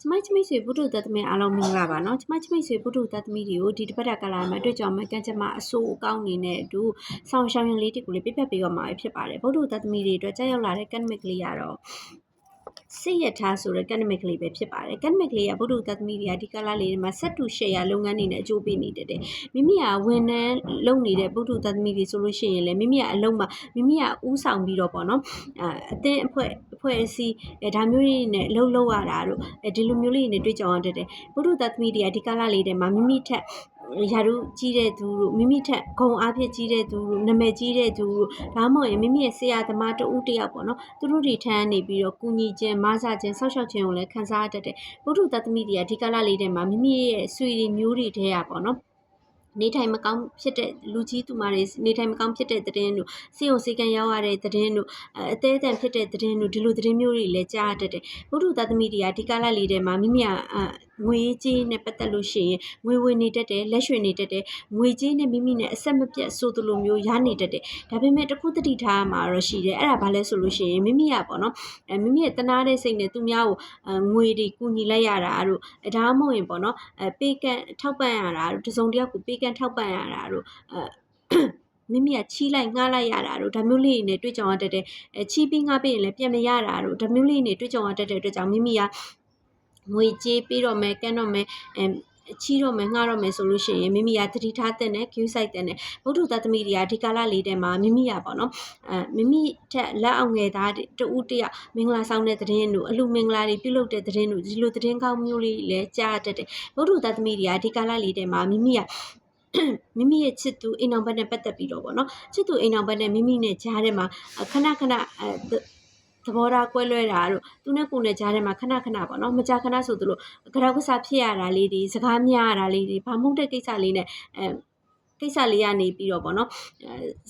ကျမချမိတ်ဆွေဘုဒ္ဓတသမင်အားလုံးမင်္ဂလာပါနော်ကျမချမိတ်ဆွေဘုဒ္ဓတသမီတွေကိုဒီတစ်ပတ်ကလာမှာတွေ့ကြမှာကန်ချမအဆိုးအကောင်းနေတဲ့အတူဆောင်းရှောင်းရင်လေးတစ်ခုလေးပြပြပေးရမှာဖြစ်ပါတယ်ဘုဒ္ဓတသမီတွေအတွက်ကြောက်ရောက်လာတဲ့ academic လေးရတော့ စိတ်ရထားဆိုတဲ့ကနမစ်ကလေးပဲဖြစ်ပါတယ်ကနမစ်ကလေးကဘုဒ္ဓသတ္တမီတွေကဒီကလာလေးတွေမှာဆက်တူရှယ်ယာလုပ်ငန်းတွေနဲ့အကျိုးပေးနေတယ်မိမိကဝန်ထမ်းလုပ်နေတဲ့ဘုဒ္ဓသတ္တမီတွေဆိုလို့ရှိရင်လည်းမိမိကအလုံးမှာမိမိကဥဆောင်ပြီးတော့ပေါ့နော်အသင်းအဖွဲ့အဖွဲ့အစည်းအဲဒါမျိုးတွေနဲ့လှုပ်လှုပ်ရတာတို့အဲဒီလိုမျိုးလေးတွေနဲ့တွေ့ကြအောင်တက်တယ်ဘုဒ္ဓသတ္တမီတွေကဒီကလာလေးတွေမှာမိမိထက် ရာထူးကြီးတဲ့သူတို့မိမိထက်ဂုံအားဖြင့်ကြီးတဲ့သူတို့နာမည်ကြီးတဲ့သူတို့ဒါမှမဟုတ်ရင်မိမိရဲ့ဆရာသမားတဦးတယောက်ပေါ့နော်သူတို့တွေထမ်းနေပြီးတော့ကုညီခြင်းမဆခြင်းဆောက်ရှောက်ခြင်းကိုလည်းခံစားရတတ်တယ်ဘုဒ္ဓတတ္တမိတွေကဒီကလလေးထဲမှာမိမိရဲ့ဆွေတွေမျိုးတွေထဲရပေါ့နော်နေထိုင်မကောင်းဖြစ်တဲ့လူကြီးသူမတွေနေထိုင်မကောင်းဖြစ်တဲ့သတင်းတို့စီယုံစီကံရောက်ရတဲ့သတင်းတို့အသေးအတန်ဖြစ်တဲ့သတင်းတို့ဒီလိုသတင်းမျိုးတွေလည်းကြားရတတ်တယ်ဘုဒ္ဓသတ္တမိတွေကဒီကာလလေးထဲမှာမိမိက ငွေကြေးနဲ့ပတ်သက်လို့ရှိရင်ငွေဝင်နေတတ်တယ်လက်ရွှေနေတတ်တယ်ငွေကြေးနဲ့မိမိနဲ့အဆက်မပြတ်ဆိုသလိုမျိုးရနေတတ်တယ်ဒါပေမဲ့တခုတတိထားမှာတော့ရှိတယ်အဲ့ဒါဘာလဲဆိုလို့ရှိရင်မိမိကပေါ့နော်အဲမိမိရဲ့တနာတဲ့စိတ်နဲ့သူများကိုငွေတွေကူညီလိုက်ရတာတို့ဒါမှမဟုတ်ရင်ပေါ့နော်အဲပေးကန့်ထောက်ပံ့ရတာတို့တစုံတစ်ယောက်ကိုပေးကန့်ထောက်ပံ့ရတာတို့အဲမိမိကချီးလိုက်ငှားလိုက်ရတာတို့ဒါမျိုးလေးတွေနဲ့တွေ့ကြုံရတတ်တယ်အဲချီးပြီးငှားပြီးရင်လည်းပြန်မရတာတို့ဒါမျိုးလေးတွေတွေ့ကြုံရတတ်တဲ့အတွက်ကြောင့်မိမိက ငွေကြေးပေးတော့မယ်ကန်းတော့မယ်အဲချီးတော့မယ်ငှားတော့မယ်ဆိုလို့ရှိရင်မိမိကတတိထားတဲ့နဲ့ queue site တဲ့နဲ့ဘုဒ္ဓသတ္တမိတွေကဒီကာလလေးတဲ့မှာမိမိကပေါ့နော်အဲမိမိထက်လက်အောင်ငယ်သားတူတယောက်မင်္ဂလာဆောင်တဲ့သတင်းတို့အလှမင်္ဂလာတွေပြုလုပ်တဲ့သတင်းတို့ဒီလိုသတင်းကောင်းမျိုးလေးလည်းကြားတတ်တယ်ဘုဒ္ဓသတ္တမိတွေကဒီကာလလေးတဲ့မှာမိမိကမိမိရဲ့ချစ်သူအိမ်အောင်ဘက်နဲ့ပတ်သက်ပြီးတော့ဗောနော်ချစ်သူအိမ်အောင်ဘက်နဲ့မိမိနဲ့ကြားထဲမှာခဏခဏအဲ သဘောထားကွဲလွဲတာတို့သူနဲ့ကိုယ်နဲ့ကြားထဲမှာခဏခဏပေါ့နော်မကြာခဏဆိုသလိုကြောက်ကစားဖြစ်ရတာလေးတွေစကားများရတာလေးတွေဘာမှမဟုတ်တဲ့ကိစ္စလေးနဲ့အဲ ကိစ္စလေးကနေပြီးတော့ဗောနော်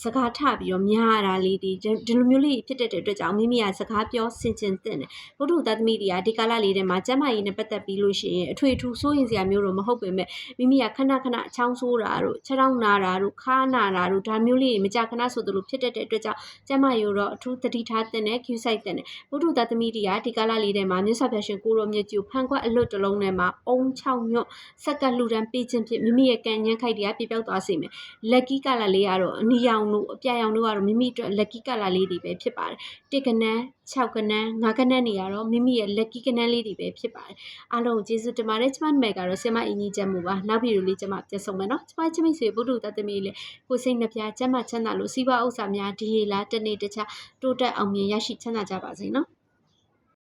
စကားထပြီးတော့များရတာလေးဒီဒီလိုမျိုးလေးဖြစ်တဲ့အတွက်ကြောင့်မိမိကစကားပြောဆင်ခြင်တဲ့တယ်ဘုဒ္ဓသတ္တမိတွေကဒီကာလလေးထဲမှာကျမ်းမာရေးနဲ့ပတ်သက်ပြီးလို့ရှိရင်အထွေထူးစိုးရင်စရာမျိုးတော့မဟုတ်ပေမဲ့မိမိကခဏခဏအချောင်းဆိုးတာတို့ခြေထောက်နာတာတို့ခါနာတာတို့ဒါမျိုးလေးမကြခဏဆိုသလိုဖြစ်တဲ့အတွက်ကြောင့်ကျမ်းမာရေးတော့အထူးသတိထားတဲ့နဲ့ queue site တဲ့နဲ့ဘုဒ္ဓသတ္တမိတွေကဒီကာလလေးထဲမှာမြတ်စွာဘုရားရှင်ကိုရောမြတ်ကြီးကိုဖန်ခွက်အလွတ်တစ်လုံးထဲမှာအုံချောင်းညွတ်ဆက်ကလှူဒန်းပေးခြင်းဖြင့်မိမိရဲ့ကံဉန်းခိုက်တရားပြပြောက်သွားစေမယ်။ lucky ကလလေးကတော့အနီရောင်တို့အပြာရောင်တို့ကတော့မိမိအတွက် lucky ကလလေးတွေပဲဖြစ်ပါတယ်တစ်ကနန်း6ကနန်း9ကနန်းတွေကတော့မိမိရဲ့ lucky ကနန်းလေးတွေပဲဖြစ်ပါတယ်အားလုံးကျေးဇူးတင်ပါတယ်ကျမမယ်ကတော့ဆင်မအင်းကြီးချက်မှုပါနောက်ဗီဒီယိုလေးကျမပြန်ဆောင်မယ်နော်ကျမချမိတ်ဆွေဘုဒ္ဓတသမီးလေးကိုစိတ်နှပြကျမချမ်းသာလို့စီးပွားဥစ္စာများဒီရေလားတနေ့တခြားတိုးတက်အောင်မြင်ရရှိချမ်းသာကြပါစေနော်